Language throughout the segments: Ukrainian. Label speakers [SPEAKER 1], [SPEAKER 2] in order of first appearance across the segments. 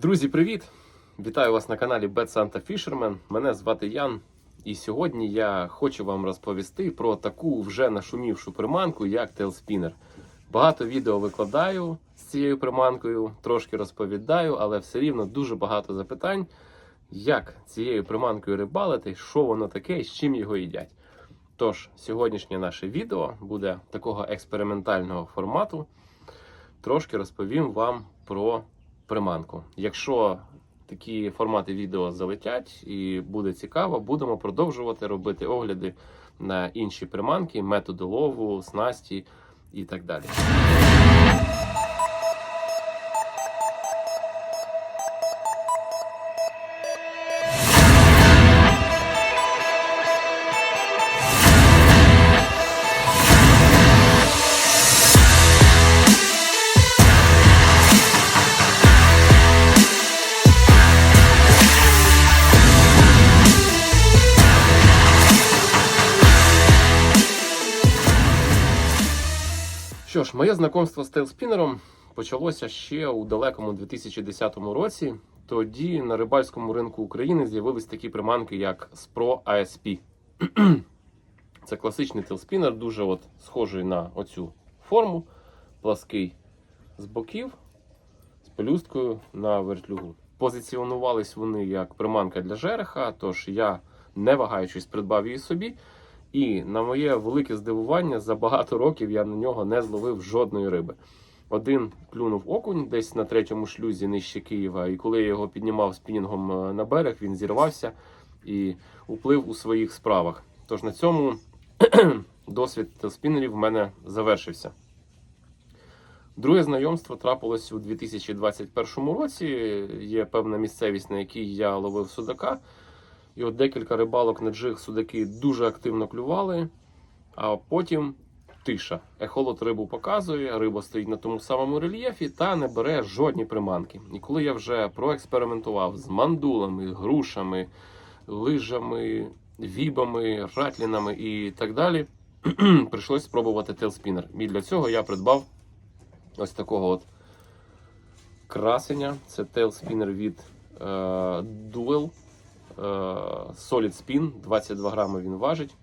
[SPEAKER 1] Друзі, привіт! Вітаю вас на каналі Bad Santa Fisherman. Мене звати Ян. І сьогодні я хочу вам розповісти про таку вже нашумівшу приманку, як Tailspinner. Багато відео викладаю з цією приманкою, трошки розповідаю, але все рівно дуже багато запитань, як цією приманкою рибалити, що воно таке і з чим його їдять. Тож, сьогоднішнє наше відео буде такого експериментального формату. Трошки розповім вам про приманку. Якщо такі формати відео залетять і буде цікаво, будемо продовжувати робити огляди на інші приманки, методи лову, снасті і так далі. Що ж, моє знайомство з тейлспінером почалося ще у далекому 2010 році. Тоді на рибальському ринку України з'явились такі приманки, як Spro ASP. Це класичний тейлспінер, дуже от схожий на оцю форму, плаский з боків, з пелюсткою на вертлюгу. Позиціонувались вони як приманка для жереха, тож я, не вагаючись, придбав її собі. І на моє велике здивування, за багато років я на нього не зловив жодної риби. Один клюнув окунь десь на третьому шлюзі нижче Києва, і коли я його піднімав спінінгом е, на берег, він зірвався і уплив у своїх справах. Тож на цьому досвід спінерів в мене завершився. Друге знайомство трапилось у 2021 році. Є певна місцевість, на якій я ловив судака. І от декілька рибалок на джиг судаки дуже активно клювали, а потім тиша. Ехолот рибу показує, риба стоїть на тому самому рельєфі та не бере жодні приманки. І коли я вже проекспериментував з мандулами, грушами, лижами, вібами, ратлінами і так далі, прийшлось спробувати тейлспінер. І для цього я придбав ось такого от красення. Це тейлспінер від е, Duel. Е, Solid Spin, 22 грами він важить.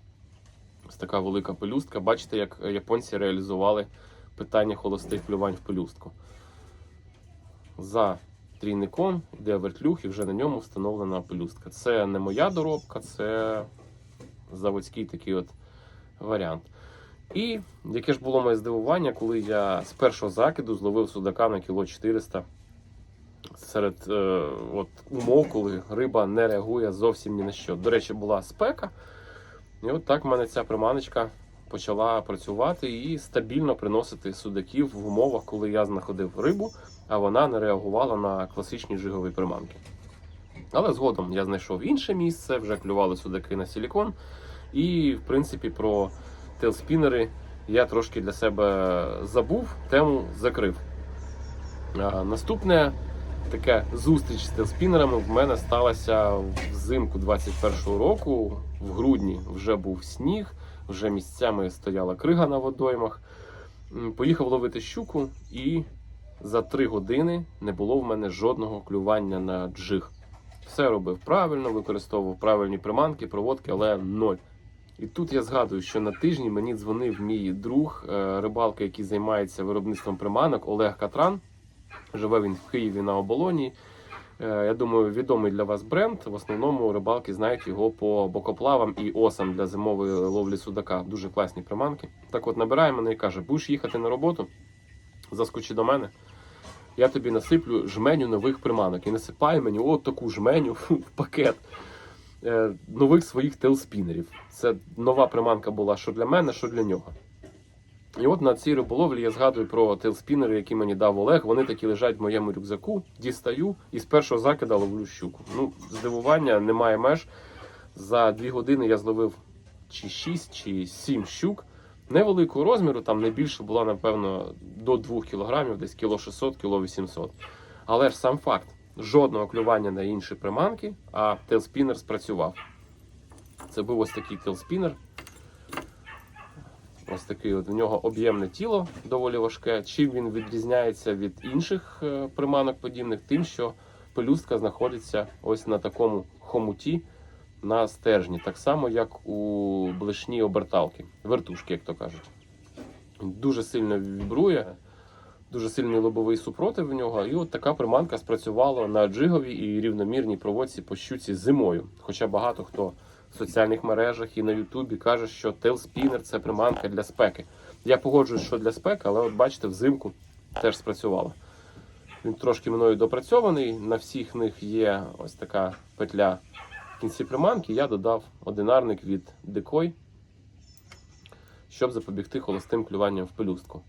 [SPEAKER 1] Ось така велика пелюстка. Бачите, як японці реалізували питання холостих плювань в пелюстку. За трійником йде вертлюг і вже на ньому встановлена пелюстка. Це не моя доробка, це заводський такий от варіант. І яке ж було моє здивування, коли я з першого закиду зловив судака на кіло 400 серед е, от, умов, коли риба не реагує зовсім ні на що. До речі, була спека. І от так в мене ця приманочка почала працювати і стабільно приносити судаків в умовах, коли я знаходив рибу, а вона не реагувала на класичні жигові приманки. Але згодом я знайшов інше місце, вже клювали судаки на силікон. І, в принципі, про тейлспінери я трошки для себе забув, тему закрив. Наступне така зустріч з телспінерами в мене сталася взимку 21-го року. В грудні вже був сніг, вже місцями стояла крига на водоймах. Поїхав ловити щуку, і за три години не було в мене жодного клювання на джиг. Все робив правильно, використовував правильні приманки, проводки, але ноль. І тут я згадую, що на тижні мені дзвонив мій друг, е, рибалка, який займається виробництвом приманок, Олег Катран. Живе він в Києві на оболоні. Е, Я думаю, відомий для вас бренд. В основному рибалки знають його по бокоплавам і осам для зимової ловлі судака. Дуже класні приманки. Так от набирає мене і каже: будеш їхати на роботу, заскочи до мене. Я тобі насиплю жменю нових приманок. І насипає мені от таку жменю в пакет е, нових своїх тейлспінерів. Це нова приманка була що для мене, що для нього. І от на цій риболовлі я згадую про тейлспінери, які мені дав Олег. Вони такі лежать в моєму рюкзаку, дістаю і з першого закида ловлю щуку. Ну, здивування немає меж. За дві години я зловив чи 6, чи 7 щук. Невеликого розміру, там найбільше була, напевно, до 2 кілограмів, десь кіло 600, кіло 800. Але ж сам факт, жодного клювання на інші приманки, а тейлспінер спрацював. Це був ось такий тейлспінер. Ось такий от у нього об'ємне тіло доволі важке. Чим він відрізняється від інших е, приманок подібних, тим, що пелюстка знаходиться ось на такому хомуті на стержні, так само, як у блешні оберталки, вертушки, як то кажуть. Дуже сильно вібрує, дуже сильний лобовий супротив в нього. І от така приманка спрацювала на джиговій і рівномірній проводці по щуці зимою. Хоча багато хто в соціальних мережах і на Ютубі каже, що тейлспінер це приманка для спеки. Я погоджуюсь, що для спеки, але от бачите, взимку теж спрацювала. Він трошки мною допрацьований. На всіх них є ось така петля в кінці приманки. Я додав одинарник від Decoy, щоб запобігти холостим клюванням в пелюстку.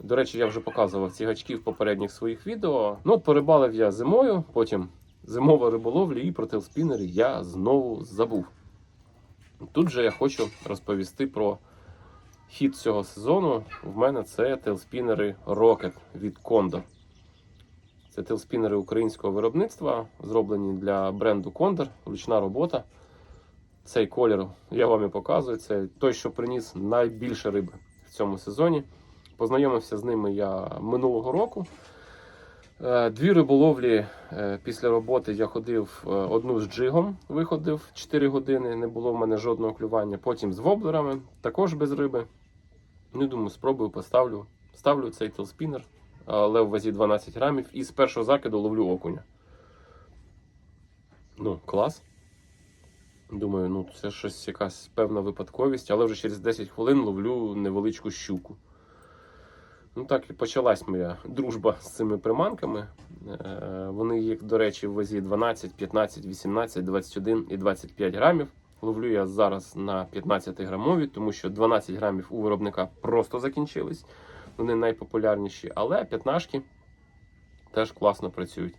[SPEAKER 1] До речі, я вже показував ці гачки в попередніх своїх відео. Ну, порибалив я зимою, потім зимова риболовля і про тейлспінери я знову забув. Тут же я хочу розповісти про хід цього сезону. В мене це тейлспінери Rocket від Condor. Це тейлспінери українського виробництва, зроблені для бренду Condor, ручна робота. Цей колір я вам і показую. Це той, що приніс найбільше риби в цьому сезоні. Познайомився з ними я минулого року. Е, Дві риболовлі е, після роботи я ходив е, одну з джигом, виходив 4 години, не було в мене жодного клювання. Потім з воблерами, також без риби. Ну, думаю, спробую, поставлю. Ставлю цей телспінер, але в вазі 12 грамів, і з першого закиду ловлю окуня. Ну, клас. Думаю, ну це щось якась певна випадковість, але вже через 10 хвилин ловлю невеличку щуку. Ну так і почалась моя дружба з цими приманками. Е, Вони є, до речі, в вазі 12, 15, 18, 21 і 25 грамів. Ловлю я зараз на 15 грамові, тому що 12 грамів у виробника просто закінчились. Вони найпопулярніші, але 15 теж класно працюють.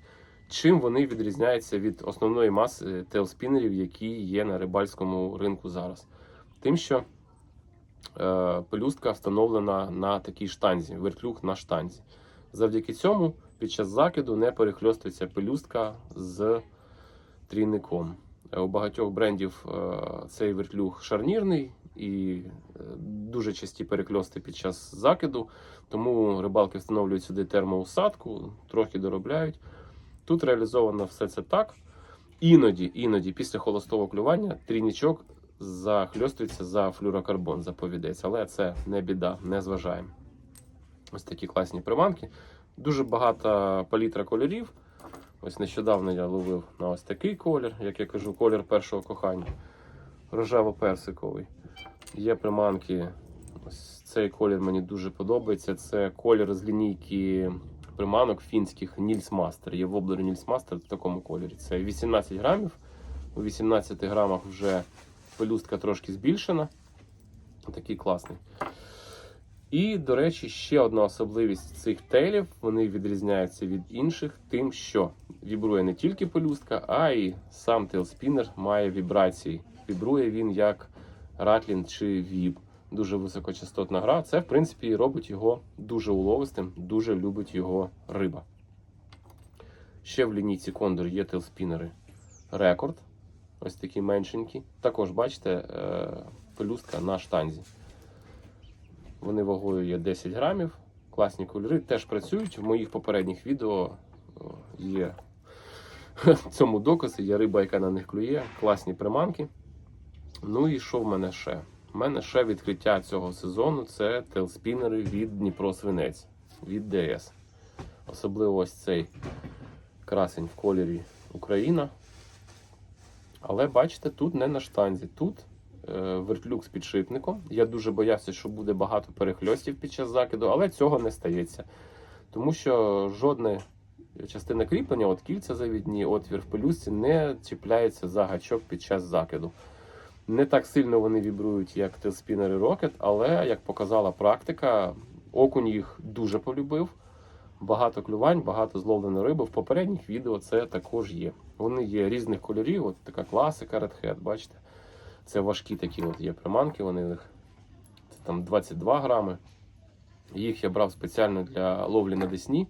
[SPEAKER 1] Чим вони відрізняються від основної маси тейлспінерів, які є на рибальському ринку зараз? Тим, що пелюстка встановлена на такій штанзі, вертлюг на штанзі. Завдяки цьому під час закиду не перехльостується пелюстка з трійником. Е, У багатьох брендів е, цей вертлюг шарнірний і е, дуже часті перекльости під час закиду, тому рибалки встановлюють сюди термоусадку, трохи доробляють. Тут реалізовано все це так. Іноді, іноді, після холостого клювання, трійничок захльостується за флюрокарбон, заповідець, але це не біда, не зважаємо. Ось такі класні приманки. Дуже багата палітра кольорів. Ось нещодавно я ловив на ось такий колір, як я кажу, колір першого кохання. Рожево-персиковий. Є приманки. Ось цей колір мені дуже подобається. Це колір з лінійки приманок фінських Нільс Мастер. Є воблери Нільс Мастер в такому кольорі. Це 18 грамів. У 18 грамах вже пелюстка трошки збільшена. Такий класний. І, до речі, ще одна особливість цих тейлів. Вони відрізняються від інших, тим, що вібрує не тільки пелюстка, а й сам тейлспінер має вібрації. Вібрує він як ратлін чи віб. Дуже високочастотна гра. Це, в принципі, робить його дуже уловистим, дуже любить його риба. Ще в лінійці Condor є тейлспінери Рекорд. Ось такі меншенькі. Також, бачите, е, пелюстка на штанзі. Вони вагою є 10 грамів. Класні кольори теж працюють. В моїх попередніх відео о, є цьому докази. Є риба, яка на них клює. Класні приманки. Ну і що в мене ще? У мене ще відкриття цього сезону це телспінери від Дніпро Свинець від ДС. Особливо ось цей красень в кольорі Україна. Але бачите, тут не на штанзі. Тут е, вертлюг з підшипником. Я дуже боявся, що буде багато перехльостів під час закиду, але цього не стається. Тому що жодна частина кріплення, от кільця завідні, отвір в пелюстці, не чіпляється за гачок під час закиду. Не так сильно вони вібрують, як телспінери Rocket, але як показала практика, окунь їх дуже полюбив. Багато клювань, багато зловленої риби. В попередніх відео це також є. Вони є різних кольорів, от така класика Red Hat, бачите? Це важкі такі от є приманки, вони них це там 22 грами. Їх я брав спеціально для ловлі на Десні.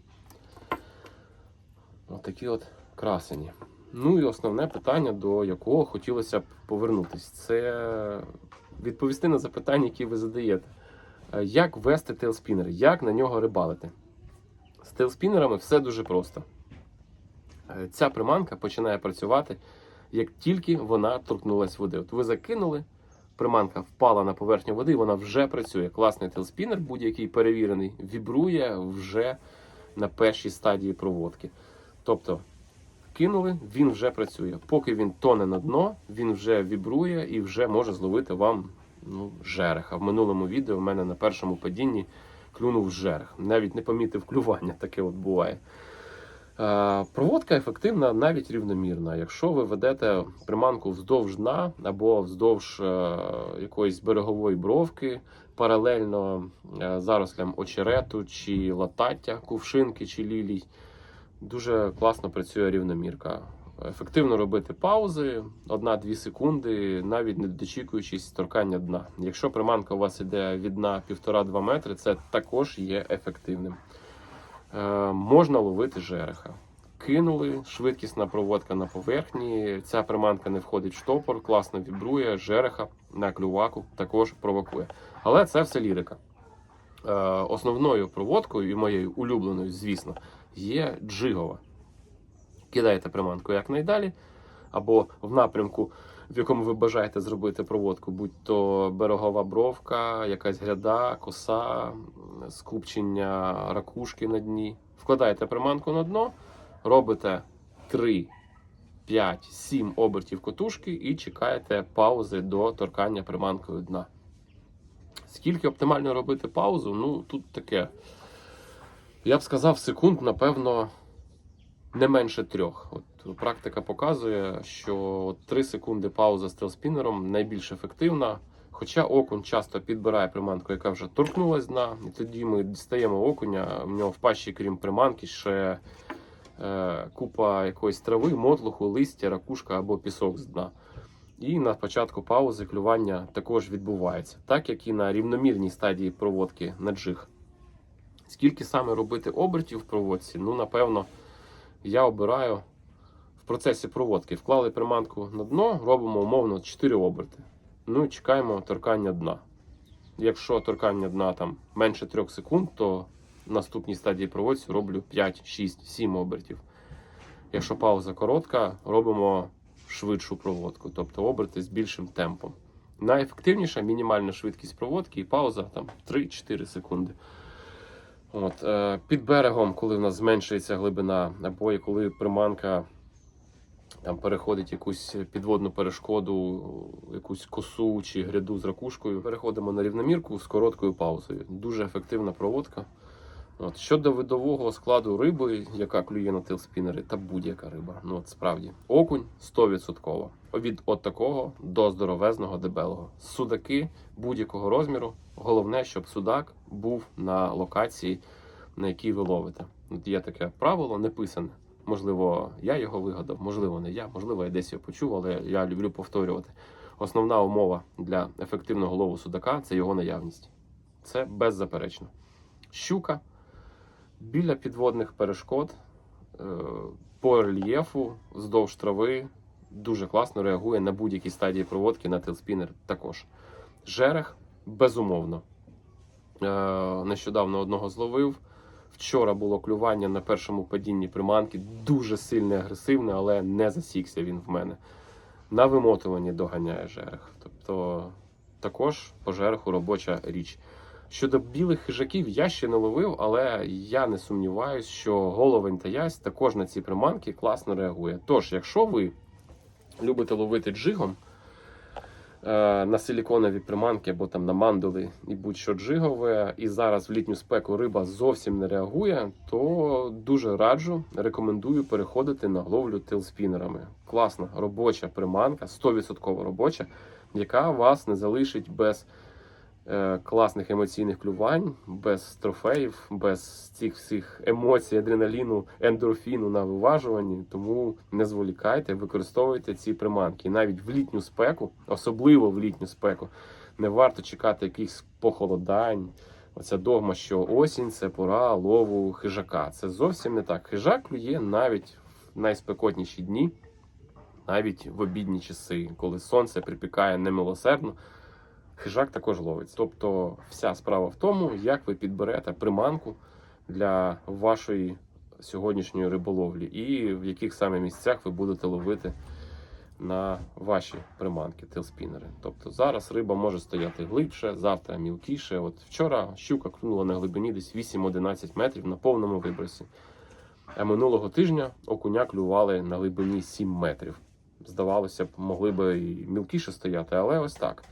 [SPEAKER 1] Отакі от красені. Ну і основне питання, до якого хотілося б повернутися, це відповісти на запитання, які ви задаєте. Е, Як вести тейлспінер, як на нього рибалити? З тейлспінерами все дуже просто. Е, Ця приманка починає працювати, як тільки вона торкнулась води. От ви закинули, приманка впала на поверхню води, вона вже працює. Класний телспінер, будь-який перевірений, вібрує вже на першій стадії проводки. Тобто кинули, він вже працює. Поки він тоне на дно, він вже вібрує і вже може зловити вам ну, жереха. В минулому відео в мене на першому падінні клюнув жерех. Навіть не помітив клювання, таке от буває. Е, Проводка ефективна, навіть рівномірна. Якщо ви ведете приманку вздовж дна або вздовж е, якоїсь берегової бровки, паралельно е, зарослям очерету чи латаття, кувшинки чи лілій, дуже класно працює рівномірка. Ефективно робити паузи 1-2 секунди, навіть не дочікуючись торкання дна. Якщо приманка у вас іде від дна 1,5-2 метри, це також є ефективним. Е, можна ловити жереха. Кинули, швидкісна проводка на поверхні. Ця приманка не входить в штопор, класно вібрує, жереха на клюваку також провокує. Але це все лірика. Е, основною проводкою і моєю улюбленою, звісно, є джигова. Кидаєте приманку якнайдалі, або в напрямку, в якому ви бажаєте зробити проводку, будь то берегова бровка, якась гряда, коса, скупчення ракушки на дні. Вкладаєте приманку на дно, робите 3, 5, 7 обертів котушки і чекаєте паузи до торкання приманкою дна. Скільки оптимально робити паузу? Ну, тут таке. Я б сказав, секунд, напевно, не менше трьох. От практика показує, що от 3 секунди пауза з телспінером найбільш ефективна. Хоча окунь часто підбирає приманку, яка вже торкнулась дна, і тоді ми дістаємо окуня, в нього в пащі, крім приманки, ще е, купа якоїсь трави, мотлуху, листя, ракушка або пісок з дна. І на початку паузи клювання також відбувається, так як і на рівномірній стадії проводки на джиг. Скільки саме робити обертів в проводці? Ну, напевно, я обираю в процесі проводки. Вклали приманку на дно, робимо умовно 4 оберти. Ну і чекаємо торкання дна. Якщо торкання дна там менше 3 секунд, то в наступній стадії проводці роблю 5, 6, 7 обертів. Якщо пауза коротка, робимо швидшу проводку, тобто оберти з більшим темпом. Найефективніша мінімальна швидкість проводки і пауза там 3-4 секунди. От, е, під берегом, коли в нас зменшується глибина, або коли приманка там переходить якусь підводну перешкоду, якусь косу чи гряду з ракушкою, переходимо на рівномірку з короткою паузою. Дуже ефективна проводка. От. Щодо видового складу риби, яка клює на тилспінери, та будь-яка риба. Ну от справді, окунь 100%. Від от такого до здоровезного дебелого. Судаки будь-якого розміру. Головне, щоб судак був на локації, на якій ви ловите. От є таке правило неписане. Можливо, я його вигадав, можливо, не я, можливо, я десь його почув, але я люблю повторювати. Основна умова для ефективного лову судака це його наявність. Це беззаперечно. Щука біля підводних перешкод е, по рельєфу вздовж трави дуже класно реагує на будь-які стадії проводки на тилспінер також. Жерех безумовно. Е, Нещодавно одного зловив. Вчора було клювання на першому падінні приманки, дуже сильне, агресивне, але не засікся він в мене. На вимотуванні доганяє жерех. Тобто також по жереху робоча річ. Щодо білих хижаків я ще не ловив, але я не сумніваюся, що головень та ясь також на ці приманки класно реагує. Тож, якщо ви любите ловити джигом е, на силіконові приманки або там на мандули і будь-що джигове, і зараз в літню спеку риба зовсім не реагує, то дуже раджу, рекомендую переходити на ловлю тилспінерами. Класна робоча приманка, 100% робоча, яка вас не залишить без класних емоційних клювань, без трофеїв, без цих всіх емоцій, адреналіну, ендорфіну на виважуванні. Тому не зволікайте, використовуйте ці приманки. І навіть в літню спеку, особливо в літню спеку, не варто чекати якихось похолодань. Оця догма, що осінь це пора лову хижака. Це зовсім не так. Хижак клює навіть в найспекотніші дні, навіть в обідні часи, коли сонце припікає немилосердно. Хижак також ловиться. Тобто, вся справа в тому, як ви підберете приманку для вашої сьогоднішньої риболовлі і в яких саме місцях ви будете ловити на ваші приманки, телспінери. Тобто зараз риба може стояти глибше, завтра мілкіше. От вчора щука клюнула на глибині десь 8-11 метрів на повному вибросі. А минулого тижня окуня клювали на глибині 7 метрів. Здавалося б, могли би і мілкіше стояти, але ось так.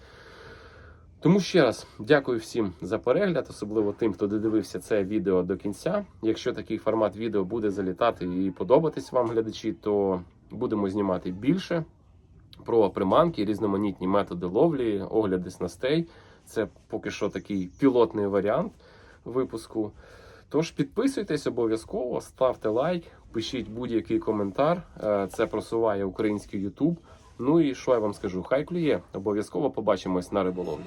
[SPEAKER 1] Тому ще раз дякую всім за перегляд, особливо тим, хто додивився це відео до кінця. Якщо такий формат відео буде залітати і подобатись вам, глядачі, то будемо знімати більше про приманки, різноманітні методи ловлі, огляди снастей. Це поки що такий пілотний варіант випуску. Тож підписуйтесь обов'язково, ставте лайк, пишіть будь-який коментар. Е, Це просуває український YouTube. Ну і що я вам скажу? Хай клює. Обов'язково побачимось на риболовлі.